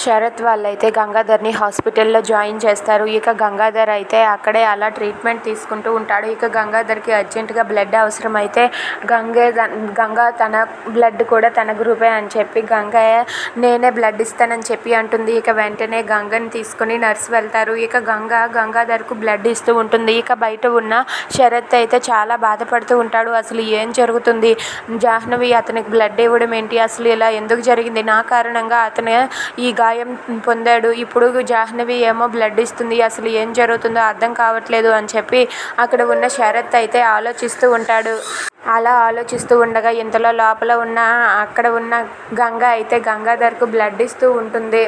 శరత్ వాళ్ళైతే గంగాధర్ని హాస్పిటల్లో జాయిన్ చేస్తారు. ఇక గంగాధర్ అయితే అక్కడే అలా ట్రీట్మెంట్ తీసుకుంటూ ఉంటాడు. ఇక గంగాధర్కి అర్జెంటుగా బ్లడ్ అవసరమైతే గంగే గంగా తన బ్లడ్ కూడా తన గ్రూపే అని చెప్పి గంగయ్య నేనే బ్లడ్ ఇస్తానని చెప్పి అంటుంది. ఇక వెంటనే గంగని తీసుకుని నర్స్ వెళ్తారు. ఇక గంగ గంగాధర్కు బ్లడ్ ఇస్తూ ఉంటుంది. ఇక బయట ఉన్న శరత్ అయితే చాలా బాధపడుతూ ఉంటాడు. అసలు ఏం జరుగుతుంది? జాహ్నవి అతనికి బ్లడ్ ఇవ్వడం ఏంటి? అసలు ఇలా ఎందుకు జరిగింది? నా కారణంగా అతను ఈ గాయం పొందాడు. ఇప్పుడు జాహ్నవి ఏమో బ్లడ్ ఇస్తుంది. అసలు ఏం జరుగుతుందో అర్థం కావట్లేదు అని చెప్పి అక్కడ ఉన్న శరత్ అయితే ఆలోచిస్తూ ఉంటాడు. అలా ఆలోచిస్తూ ఉండగా ఇంతలో లోపల ఉన్న అక్కడ ఉన్న గంగ అయితే గంగాధర్కు బ్లడ్ ఇస్తూ ఉంటుంది.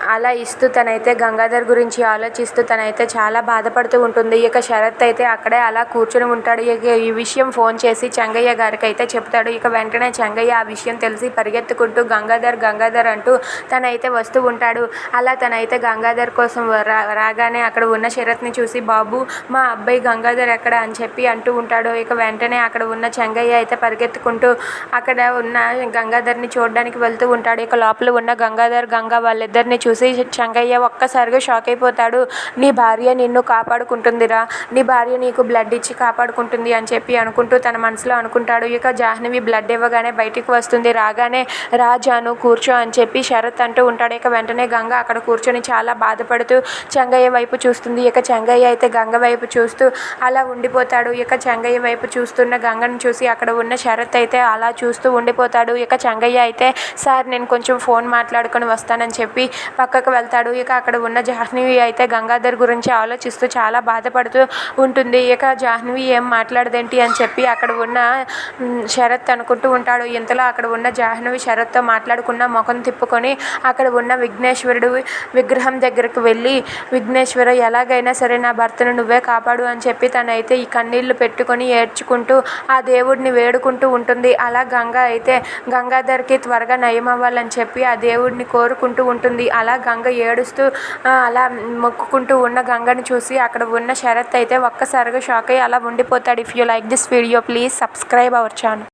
అలా ఇస్తూ తనైతే గంగాధర్ గురించి ఆలోచిస్తూ తనైతే చాలా బాధపడుతూ ఉంటుంది. ఇక శరత్ అయితే అక్కడే అలా కూర్చుని ఉంటాడు. ఇక ఈ విషయం ఫోన్ చేసి చెంగయ్య గారికి అయితే చెప్తాడు. ఇక వెంటనే చెంగయ్య ఆ విషయం తెలిసి పరిగెత్తుకుంటూ గంగాధర్ గంగాధర్ అంటూ తనైతే వస్తూ ఉంటాడు. అలా తనైతే గంగాధర్ కోసం రా రాగానే అక్కడ ఉన్న శరత్ని చూసి బాబు మా అబ్బాయి గంగాధర్ ఎక్కడ? అని చెప్పి అంటూ ఉంటాడు. ఇక వెంటనే అక్కడ ఉన్న చెంగయ్య అయితే పరిగెత్తుకుంటూ అక్కడ ఉన్న గంగాధర్ని చూడడానికి వెళ్తూ ఉంటాడు. ఇక లోపల ఉన్న గంగాధర్ గంగా వాళ్ళిద్దరిని చూ చూసి చెంగయ్య ఒక్కసారిగా షాక్ అయిపోతాడు. నీ భార్య నిన్ను కాపాడుకుంటుందిరా. నీ భార్య నీకు బ్లడ్ ఇచ్చి కాపాడుకుంటుంది అని చెప్పి అనుకుంటూ తన మనసులో అనుకుంటాడు. ఇక జాహ్నవి బ్లడ్ ఇవ్వగానే బయటికి వస్తుంది. రాగానే రాజాను కూర్చో అని చెప్పి శరత్ అంటూ ఉంటాడు. ఇక వెంటనే గంగ అక్కడ కూర్చొని చాలా బాధపడుతూ చెంగయ్య వైపు చూస్తుంది. ఇక చెంగయ్య అయితే గంగ వైపు చూస్తూ అలా ఉండిపోతాడు. ఇక చెంగయ్య వైపు చూస్తున్న గంగను చూసి అక్కడ ఉన్న శరత్ అయితే అలా చూస్తూ ఉండిపోతాడు. ఇక చెంగయ్య అయితే సార్ నేను కొంచెం ఫోన్ మాట్లాడుకొని వస్తానని చెప్పి పక్కకు వెళ్తాడు. ఇక అక్కడ ఉన్న జాహ్నవి అయితే గంగాధర్ గురించి ఆలోచిస్తూ చాలా బాధపడుతూ ఉంటుంది. ఇక జాహ్నవి ఏం మాట్లాడదేంటి అని చెప్పి అక్కడ ఉన్న శరత్ అనుకుంటూ ఉంటాడు. ఇంతలో అక్కడ ఉన్న జాహ్నవి శరత్తో మాట్లాడుకున్న ముఖం తిప్పుకొని అక్కడ ఉన్న విఘ్నేశ్వరుడు విగ్రహం దగ్గరకు వెళ్ళి విఘ్నేశ్వర ఎలాగైనా సరే నా భర్తను నువ్వే కాపాడు అని చెప్పి తనైతే ఈ కన్నీళ్ళు పెట్టుకొని ఏడ్చుకుంటూ ఆ దేవుడిని వేడుకుంటూ ఉంటుంది. అలా గంగ అయితే గంగాధర్కి త్వరగా నయం అవ్వాలని చెప్పి ఆ దేవుడిని కోరుకుంటూ ఉంటుంది. అలా అలా గంగ ఏడుస్తూ అలా మొక్కుకుంటూ ఉన్న గంగని చూసి అక్కడ ఉన్న శరత్ అయితే ఒక్కసారిగా షాక్ అయ్యి అలా ఉండిపోతాడు. If you like this video please subscribe our channel